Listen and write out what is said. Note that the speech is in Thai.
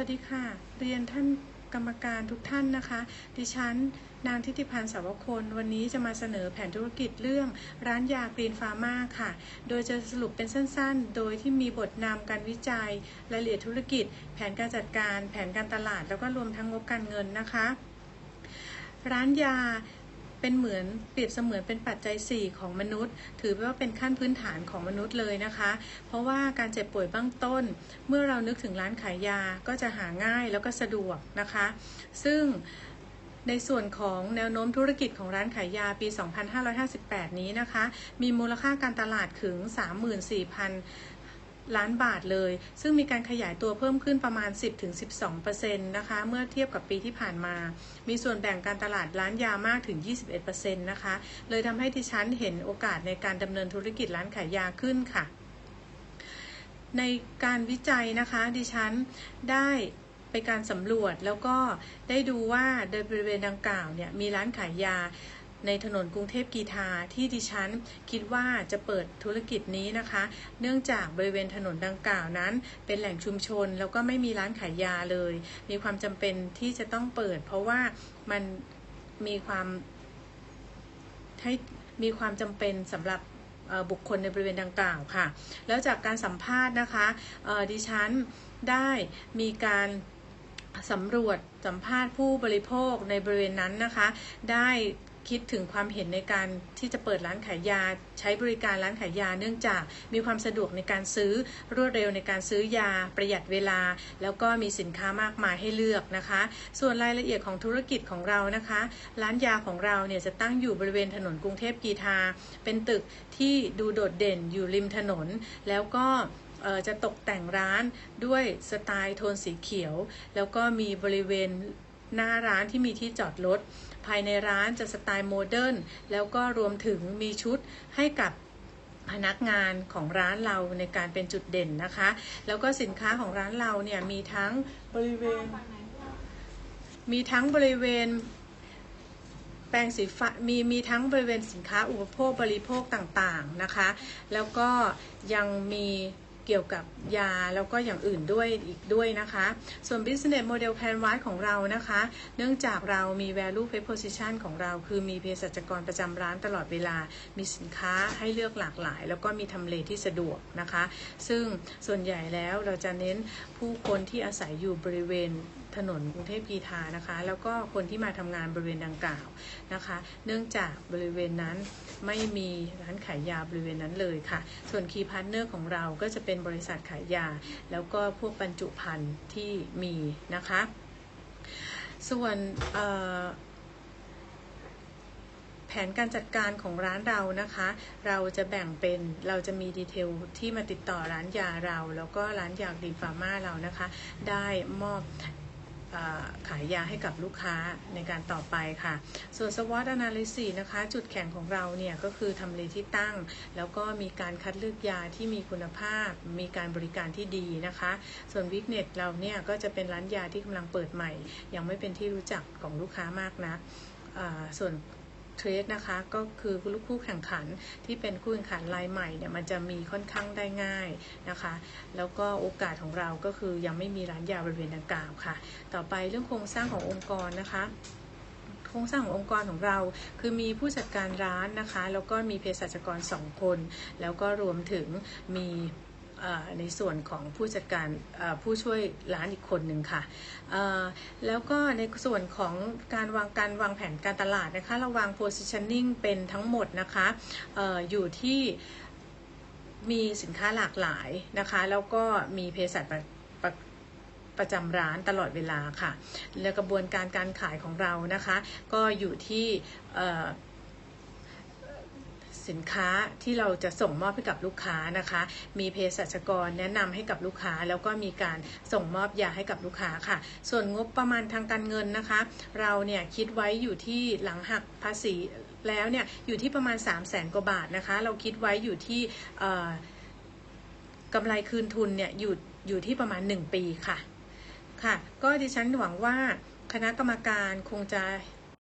วัสดีค่ะ เรียนท่านกรรมการทุกท่านนะคะ ดิฉัน นางทิติพันธ์สาวคน วันนี้จะมาเสนอแผนธุรกิจเรื่องร้านยากรีนฟาร์มาค่ะ โดยจะสรุปเป็นสั้นๆ โดยที่มีบทนำการวิจัย รายละเอียดธุรกิจ แผนการจัดการ แผนการตลาด แล้วก็รวมทั้งงบการเงินนะคะ ร้านยา เป็นเหมือนเปรียบเสมือนเป็นปัจจัย 4 ของมนุษย์ ถือว่าเป็นขั้นพื้นฐานของมนุษย์เลยนะคะ เพราะว่าการเจ็บป่วยเบื้องต้น เมื่อเรานึกถึงร้านขายยาก็จะหาง่ายแล้วก็สะดวกนะคะ ซึ่งในส่วนของแนวโน้มธุรกิจของร้านขายยาปี 2558 นี้นะคะ มีมูลค่าการตลาดถึง 34,000 ล้านบาทเลย ซึ่งมีการขยายตัวเพิ่มขึ้นประมาณ 10-12%นะคะ เมื่อเทียบกับปีที่ผ่านมา มีส่วนแบ่งการตลาดร้านยามากถึง 21%นะคะ เลยทำให้ดิฉันเห็นโอกาสในการดำเนินธุรกิจร้านขายยาขึ้นค่ะ ในการวิจัยนะคะ ดิฉันได้ไปการสำรวจแล้วก็ได้ดูว่าโดยบริเวณดังกล่าวเนี่ยมีร้านขายยา ในถนนกรุงเทพกีทาที่ดิฉันคิดว่าจะเปิดธุรกิจนี้นะคะ เนื่องจากบริเวณถนนดังกล่าวนั้น เป็นแหล่งชุมชน แล้วก็ไม่มีร้านขายยาเลย มีความจำเป็นที่จะต้องเปิด เพราะว่ามันมีความให้มีความจำเป็นสำหรับบุคคลในบริเวณดังกล่าวค่ะ แล้วจากการสัมภาษณ์นะคะดิฉันได้มีการสำรวจสัมภาษณ์ผู้บริโภคในบริเวณนั้นนะคะ ได้ คิดถึงความเห็นในการที่จะเปิดร้านขายยา ใช้บริการร้านขายยา เนื่องจากมีความสะดวกในการซื้อรวดเร็วในการซื้อยา ประหยัดเวลา แล้วก็มีสินค้ามากมายให้เลือกนะคะ ส่วนรายละเอียดของธุรกิจของเรานะคะ ร้านยาของเราเนี่ยจะตั้งอยู่บริเวณถนนกรุงเทพกีทา เป็นตึกที่ดูโดดเด่นอยู่ริมถนน แล้วก็จะตกแต่งร้านด้วยสไตล์โทนสีเขียว แล้วก็มีบริเวณ หน้าร้านที่มีที่จอดรถ ภายในร้านจะสไตล์โมเดิร์นแล้วก็รวมถึงมีชุดให้กับพนักงานของร้านเราในการเป็นจุดเด่นนะคะ แล้วก็สินค้าของร้านเราเนี่ยมีทั้งบริเวณ มีทั้งบริเวณแปรงสีฟ้ามีมีทั้งบริเวณสินค้าอุปโภคบริโภคต่างๆนะคะ แล้วก็ยังมี เกี่ยวกับยาแล้วก็อย่างอื่นด้วยอีกด้วยนะคะ ส่วน business model canvas ของเรานะคะ เนื่องจากเรามี value proposition ของเรา คือมีเภสัชกรประจำร้านตลอดเวลา มีสินค้าให้เลือกหลากหลาย แล้วก็มีทำเลที่สะดวกนะคะ ซึ่งส่วนใหญ่แล้วเราจะเน้นผู้คนที่อาศัยอยู่บริเวณ ถนนกรุงเทพกีทานะคะ แล้วก็คนที่มาทำงานบริเวณดังกล่าวนะคะ เนื่องจากบริเวณนั้นไม่มีร้านขายยาบริเวณนั้นเลยค่ะ ส่วนคีย์พาร์ทเนอร์ของเราก็จะเป็นบริษัทขายยา แล้วก็พวกบรรจุภัณฑ์ที่มีนะคะ ส่วนแผนการจัดการของร้านเรานะคะ เราจะแบ่งเป็น เราจะมีดีเทลที่มาติดต่อร้านยาเรา แล้วก็ร้านยาดีฟาร์มาเรานะคะ ได้มอบ ขายยาให้กับลูกค้าในการต่อไปค่ะ ส่วน SWOT analysis นะคะ จุดแข็งของเราเนี่ยก็คือทำเลที่ตั้ง แล้วก็มีการคัดเลือกยาที่มีคุณภาพ มีการบริการที่ดีนะคะ ส่วน Weakness เราเนี่ยก็จะเป็นร้านยาที่กำลังเปิดใหม่ ยังไม่เป็นที่รู้จักของลูกค้ามากนะักส่วน เทรดนะคะก็คือลูกคู่แข่งขันที่เป็นคู่แข่งขันรายใหม่เนี่ยมันจะมีค่อนข้างได้ง่ายนะคะ แล้วก็โอกาสของเราก็คือยังไม่มีร้านยาบริเวณดังกล่าวค่ะ ต่อไปเรื่องโครงสร้างขององค์กรนะคะโครงสร้างขององค์กรของเรา คือมีผู้จัดการร้านนะคะ แล้วก็มีเภสัชกร 2 คน แล้วก็รวมถึงมี ในส่วนของผู้จัดการผู้ช่วยร้านอีกคนหนึ่งค่ะ แล้วก็ในส่วนของการวางการวางแผนการตลาดนะคะเราวาง positioning เป็นทั้งหมดนะคะออยู่ที่มีสินค้าหลากหลายนะคะ แล้วก็มีเภสัชประประประจำร้านตลอดเวลาค่ะ และกระบวนการการขายของเรานะคะ ก็อยู่ที่ สินค้าที่เราจะส่งมอบให้กับลูกค้านะคะ มีเภสัชกรแนะนำให้กับลูกค้า แล้วก็มีการส่งมอบยาให้กับลูกค้าค่ะ ส่วนงบประมาณทางการเงินนะคะ เราเนี่ยคิดไว้อยู่ที่หลังหักภาษีแล้วเนี่ยอยู่ที่ประมาณ 3 0 0แสนกว่าบาทนะคะ เราคิดไว้อยู่ที่กำไรคืนทุนเนี่ยอยู่อยู่ที่ประมาณ 1 ปีค่ะค่ะ ก็ดิฉันหวังว่าคณะกรรมการคงจะ